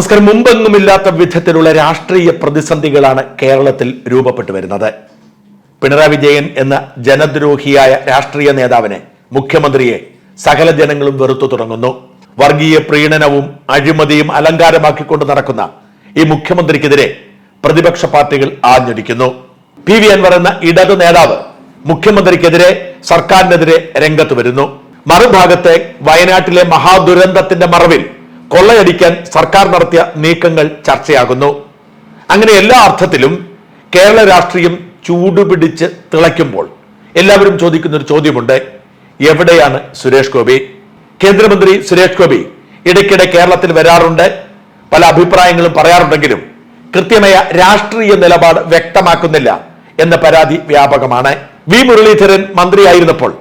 നമസ്കാരം. മുമ്പെങ്ങുമില്ലാത്ത വിധത്തിലുള്ള രാഷ്ട്രീയ പ്രതിസന്ധികളാണ് കേരളത്തിൽ രൂപപ്പെട്ടു വരുന്നത്. പിണറായി വിജയൻ എന്ന ജനദ്രോഹിയായ രാഷ്ട്രീയ നേതാവിനെ മുഖ്യമന്ത്രിയെ സകല ജനങ്ങളും വെറുത്തു തുടങ്ങുന്നു. വർഗീയ പ്രീണനവും അഴിമതിയും അലങ്കാരമാക്കിക്കൊണ്ട് നടക്കുന്ന ഈ മുഖ്യമന്ത്രിക്കെതിരെ പ്രതിപക്ഷ പാർട്ടികൾ ആഞ്ഞടിക്കുന്നു. പി. വി. അൻവർ എന്ന ഇടതു നേതാവ് മുഖ്യമന്ത്രിക്കെതിരെ സർക്കാരിനെതിരെ രംഗത്ത് വരുന്നു. മറുഭാഗത്തെ വയനാട്ടിലെ മഹാദുരന്തത്തിന്റെ മറവിൽ കൊള്ളയടിക്കാൻ സർക്കാർ നടത്തിയ നീക്കങ്ങൾ ചർച്ചയാകുന്നു. അങ്ങനെ എല്ലാ അർത്ഥത്തിലും കേരള രാഷ്ട്രീയം ചൂടുപിടിച്ച് തിളയ്ക്കുമ്പോൾ എല്ലാവരും ചോദിക്കുന്ന ഒരു ചോദ്യമുണ്ട്. എവിടെയാണ് സുരേഷ് ഗോപി? കേന്ദ്രമന്ത്രി സുരേഷ് ഗോപി ഇടയ്ക്കിടെ കേരളത്തിൽ വരാറുണ്ട്. പല അഭിപ്രായങ്ങളും പറയാറുണ്ടെങ്കിലും കൃത്യമായ രാഷ്ട്രീയ നിലപാട് വ്യക്തമാക്കുന്നില്ല എന്ന പരാതി വ്യാപകമാണ്. വി മുരളീധരൻ മന്ത്രിയായിരുന്നപ്പോൾ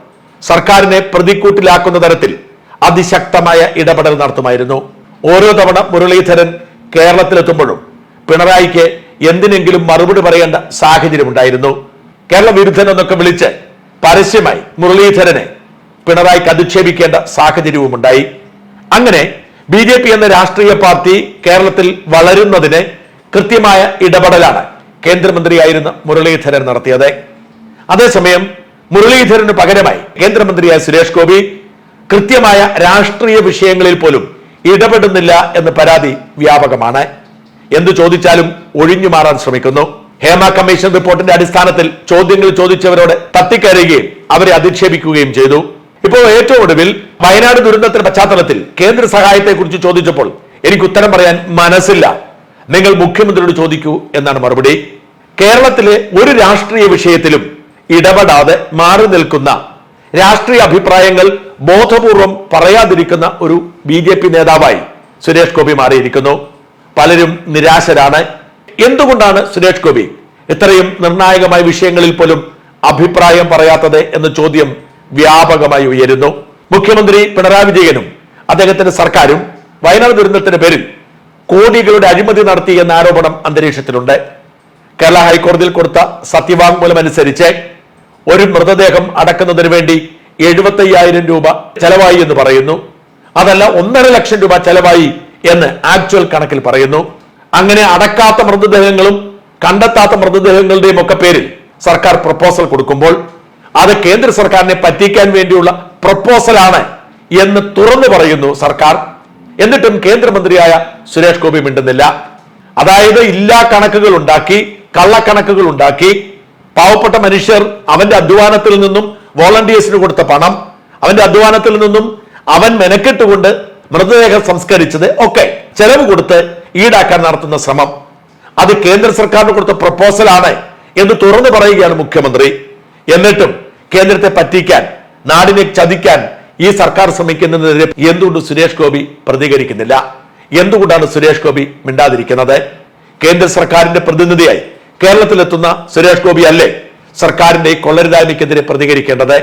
സർക്കാരിനെ പ്രതിക്കൂട്ടിലാക്കുന്ന തരത്തിൽ അതിശക്തമായ ഇടപെടൽ നടത്തുമായിരുന്നു. ഓരോ തവണ മുരളീധരൻ കേരളത്തിലെത്തുമ്പോഴും പിണറായിക്ക് എന്തിനെങ്കിലും മറുപടി പറയേണ്ട സാഹചര്യമുണ്ടായിരുന്നു. കേരള വിരുദ്ധൻ എന്നൊക്കെ വിളിച്ച് പരസ്യമായി മുരളീധരനെ പിണറായിക്ക് അധിക്ഷേപിക്കേണ്ട സാഹചര്യവും ഉണ്ടായി അങ്ങനെ ബി ജെ പി എന്ന രാഷ്ട്രീയ പാർട്ടി കേരളത്തിൽ വളരുന്നതിന് കൃത്യമായ ഇടപെടലാണ് കേന്ദ്രമന്ത്രിയായിരുന്ന മുരളീധരൻ നടത്തിയത്. അതേസമയം മുരളീധരന് പകരമായി കേന്ദ്രമന്ത്രിയായ സുരേഷ് ഗോപി കൃത്യമായ രാഷ്ട്രീയ വിഷയങ്ങളിൽ പോലും ഇടപെടുന്നില്ല എന്ന് പരാതി വ്യാപകമാണ്. എന്തു ചോദിച്ചാലും ഒഴിഞ്ഞു മാറാൻ ശ്രമിക്കുന്നു. ഹേമ കമ്മീഷൻ റിപ്പോർട്ടിന്റെ അടിസ്ഥാനത്തിൽ ചോദ്യങ്ങൾ ചോദിച്ചവരോട് തട്ടിക്കരയുകയും അവരെ അധിക്ഷേപിക്കുകയും ചെയ്തു. ഇപ്പോൾ ഏറ്റവും ഒടുവിൽ വയനാട് ദുരന്തത്തിന്റെ പശ്ചാത്തലത്തിൽ കേന്ദ്ര സഹായത്തെക്കുറിച്ച് ചോദിച്ചപ്പോൾ എനിക്ക് ഉത്തരം പറയാൻ മനസ്സില്ല. നിങ്ങൾ മുഖ്യമന്ത്രിയോട് ചോദിക്കൂ എന്നാണ് മറുപടി. കേരളത്തിലെ ഒരു രാഷ്ട്രീയ വിഷയത്തിലും ഇടപെടാതെ മാറി നിൽക്കുന്ന രാഷ്ട്രീയ അഭിപ്രായങ്ങൾ ബോധപൂർവം പറയാതിരിക്കുന്ന ഒരു ബി ജെ പി നേതാവായി സുരേഷ് ഗോപി മാറിയിരിക്കുന്നു. പലരും നിരാശരാണ്. എന്തുകൊണ്ടാണ് സുരേഷ് ഗോപി ഇത്രയും നിർണായകമായ വിഷയങ്ങളിൽ പോലും അഭിപ്രായം പറയാത്തത് എന്ന ചോദ്യം വ്യാപകമായി ഉയരുന്നു. മുഖ്യമന്ത്രി പിണറായി വിജയനും അദ്ദേഹത്തിന്റെ സർക്കാരും വയനാട് ദുരന്തത്തിന്റെ പേരിൽ കോടികളുടെ അഴിമതി നടത്തി എന്ന ആരോപണം അന്തരീക്ഷത്തിലുണ്ട്. കേരള ഹൈക്കോടതിയിൽ കൊടുത്ത സത്യവാങ്മൂലം അനുസരിച്ച് ഒരു മൃതദേഹം അടക്കുന്നതിന് വേണ്ടി എഴുപത്തയ്യായിരം രൂപ ചെലവായി എന്ന് പറയുന്നു. അതല്ല ഒന്നര ലക്ഷം രൂപ ചെലവായി എന്ന് ആക്ച്വൽ കണക്കിൽ പറയുന്നു. അങ്ങനെ അടക്കാത്ത മൃതദേഹങ്ങളും കണ്ടെത്താത്ത മൃതദേഹങ്ങളുടെയും ഒക്കെ പേരിൽ സർക്കാർ പ്രപ്പോസൽ കൊടുക്കുമ്പോൾ അത് കേന്ദ്ര സർക്കാരിനെ പറ്റിക്കാൻ വേണ്ടിയുള്ള പ്രപ്പോസലാണ് എന്ന് തുറന്നു പറയുന്നു സർക്കാർ. എന്നിട്ടും കേന്ദ്രമന്ത്രിയായ സുരേഷ് ഗോപി മിണ്ടുന്നില്ല. അതായത് ഇല്ലാ കണക്കുകൾ ഉണ്ടാക്കി കള്ളക്കണക്കുകൾ ഉണ്ടാക്കി പാവപ്പെട്ട മനുഷ്യർ അവന്റെ അധ്വാനത്തിൽ നിന്നും വോളണ്ടിയേഴ്സിന് കൊടുത്ത പണം അവന്റെ അധ്വാനത്തിൽ നിന്നും അവൻ മെനക്കെട്ടുകൊണ്ട് മൃതദേഹം സംസ്കരിച്ചത് ഒക്കെ ചെലവ് കൊടുത്ത് ഈടാക്കാൻ നടത്തുന്ന ശ്രമം. അത് കേന്ദ്ര സർക്കാരിന് കൊടുത്ത പ്രപ്പോസലാണ് എന്ന് തുറന്നു പറയുകയാണ് മുഖ്യമന്ത്രി. എന്നിട്ടും കേന്ദ്രത്തെ പറ്റിക്കാൻ നാടിനെ ചതിക്കാൻ ഈ സർക്കാർ ശ്രമിക്കുന്നതിനെതിരെ എന്തുകൊണ്ട് സുരേഷ് ഗോപി പ്രതികരിക്കുന്നില്ല? എന്തുകൊണ്ടാണ് സുരേഷ് ഗോപി മിണ്ടാതിരിക്കുന്നത്? കേന്ദ്ര സർക്കാരിന്റെ പ്രതിനിധിയായി കേരളത്തിലെത്തുന്ന സുരേഷ് ഗോപി അല്ലേ സർക്കാരിന്റെ ഈ കൊള്ളരുതായ്മയ്ക്കെതിരെ പ്രതികരിക്കേണ്ടത്?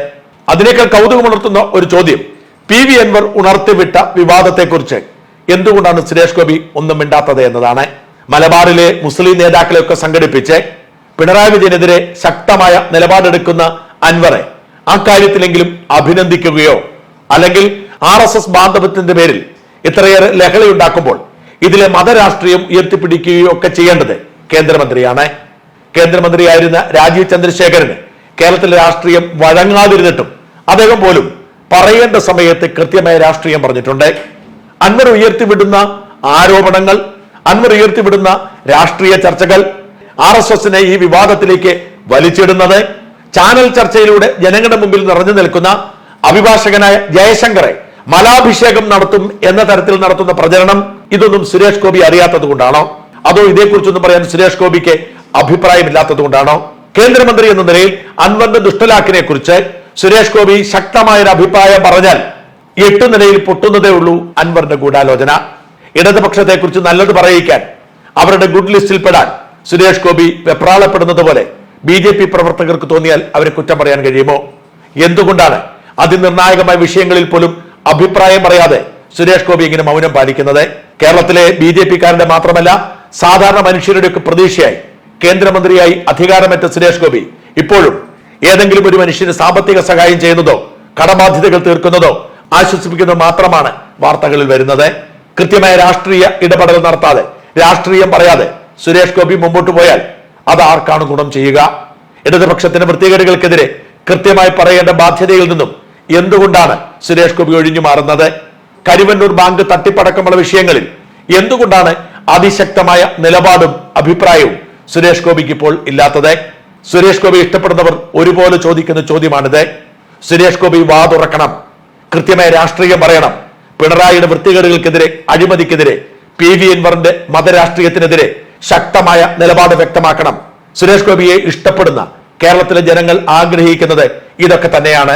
അതിനേക്കാൾ കൗതുകമുണർത്തുന്ന ഒരു ചോദ്യം. പി വി അൻവർ ഉണർത്തിവിട്ട വിവാദത്തെക്കുറിച്ച് എന്തുകൊണ്ടാണ് സുരേഷ് ഗോപി ഒന്നും മിണ്ടാത്തത് എന്നതാണ്. മലബാറിലെ മുസ്ലിം നേതാക്കളെയൊക്കെ സംഘടിപ്പിച്ച് പിണറായി വിജയനെതിരെ ശക്തമായ നിലപാടെടുക്കുന്ന അൻവറെ ആ കാര്യത്തിലെങ്കിലും അഭിനന്ദിക്കുകയോ? അല്ലെങ്കിൽ ആർ എസ് എസ് ബാന്ധവത്തിന്റെ പേരിൽ ഇത്രയേറെ ലഹളയുണ്ടാക്കുമ്പോൾ ഇതിലെ മതരാഷ്ട്രീയം ഉയർത്തിപ്പിടിക്കുകയോ ഒക്കെ ചെയ്യേണ്ടത് കേന്ദ്രമന്ത്രിയാണ്. കേന്ദ്രമന്ത്രിയായിരുന്ന രാജീവ് ചന്ദ്രശേഖരന് കേരളത്തിലെ രാഷ്ട്രീയം വഴങ്ങാതിരുന്നിട്ടും അദ്ദേഹം പോലും പറയേണ്ട സമയത്ത് കൃത്യമായ രാഷ്ട്രീയം പറഞ്ഞിട്ടുണ്ട്. അൻവർ ഉയർത്തിവിടുന്ന ആരോപണങ്ങൾ അൻവർ ഉയർത്തിവിടുന്ന രാഷ്ട്രീയ ചർച്ചകൾ ആർ എസ് എസിനെ ഈ വിവാദത്തിലേക്ക് വലിച്ചിടുന്നത് ചാനൽ ചർച്ചയിലൂടെ ജനങ്ങളുടെ മുമ്പിൽ നിറഞ്ഞു നിൽക്കുന്ന അഭിഭാഷകനായ ജയശങ്കറെ മലാഭിഷേകം നടത്തും എന്ന തരത്തിൽ നടത്തുന്ന പ്രചരണം ഇതൊന്നും സുരേഷ് ഗോപി അറിയാത്തത് കൊണ്ടാണോ അതോ ഇതേക്കുറിച്ചൊന്നും പറയാൻ സുരേഷ് ഗോപിക്ക് അഭിപ്രായമില്ലാത്തത് കൊണ്ടാണോ കേന്ദ്രമന്ത്രി എന്ന നിലയിൽ അൻവറിന്റെ ദുഷ്ടലാക്കിനെ കുറിച്ച് സുരേഷ് ഗോപി ശക്തമായ ഒരു അഭിപ്രായം പറഞ്ഞാൽ എട്ട് നിലയിൽ പൊട്ടുന്നതേ ഉള്ളൂ അൻവറിന്റെ ഗൂഢാലോചന. ഇടതുപക്ഷത്തെ കുറിച്ച് നല്ലത് പറയിക്കാൻ അവരുടെ ഗുഡ് ലിസ്റ്റിൽ പെടാൻ സുരേഷ് ഗോപി വെപ്രാളപ്പെടുന്നത് പോലെ ബി ജെ പി പ്രവർത്തകർക്ക് തോന്നിയാൽ അവരെ കുറ്റം പറയാൻ കഴിയുമോ? എന്തുകൊണ്ടാണ് അതിനിർണായകമായ വിഷയങ്ങളിൽ പോലും അഭിപ്രായം പറയാതെ സുരേഷ് ഗോപി ഇങ്ങനെ മൗനം പാലിക്കുന്നത്? കേരളത്തിലെ ബി ജെ പിക്കാരുടെ മാത്രമല്ല സാധാരണ മനുഷ്യരുടെയൊക്കെ പ്രതീക്ഷയായി കേന്ദ്രമന്ത്രിയായി അധികാരമേറ്റ സുരേഷ് ഗോപി ഇപ്പോഴും ഏതെങ്കിലും ഒരു മനുഷ്യന് സാമ്പത്തിക സഹായം ചെയ്യുന്നതോ കടബാധ്യതകൾ തീർക്കുന്നതോ ആശ്വസിപ്പിക്കുന്നതോ മാത്രമാണ് വാർത്തകളിൽ വരുന്നത്. കൃത്യമായ രാഷ്ട്രീയ ഇടപെടൽ നടത്താതെ രാഷ്ട്രീയം പറയാതെ സുരേഷ് ഗോപി മുമ്പോട്ട് പോയാൽ അത് ആർക്കാണ് ഗുണം ചെയ്യുക? ഇടതുപക്ഷത്തിന്റെ വൃത്തികേടുകൾക്കെതിരെ കൃത്യമായി പറയേണ്ട ബാധ്യതയിൽ നിന്നും എന്തുകൊണ്ടാണ് സുരേഷ് ഗോപി ഒഴിഞ്ഞു മാറുന്നത്? കരിവന്നൂർ ബാങ്ക് തട്ടിപ്പടക്കമുള്ള വിഷയങ്ങളിൽ എന്തുകൊണ്ടാണ് അതിശക്തമായ നിലപാടും അഭിപ്രായവും സുരേഷ് ഗോപിക്ക് ഇപ്പോൾ ഇല്ലാത്തത്. സുരേഷ് ഗോപി ഇഷ്ടപ്പെടുന്നവർ ഒരുപോലെ ചോദിക്കുന്ന ചോദ്യമാണിത്. സുരേഷ് ഗോപി വാ തുറക്കണം. കൃത്യമായ രാഷ്ട്രീയം പറയണം. പിണറായിയുടെ വൃത്തികേടുകൾക്കെതിരെ അഴിമതിക്കെതിരെ പി വി എൻവറിന്റെ മതരാഷ്ട്രീയത്തിനെതിരെ ശക്തമായ നിലപാട് വ്യക്തമാക്കണം. സുരേഷ് ഗോപിയെ ഇഷ്ടപ്പെടുന്ന കേരളത്തിലെ ജനങ്ങൾ ആഗ്രഹിക്കുന്നത് ഇതൊക്കെ തന്നെയാണ്.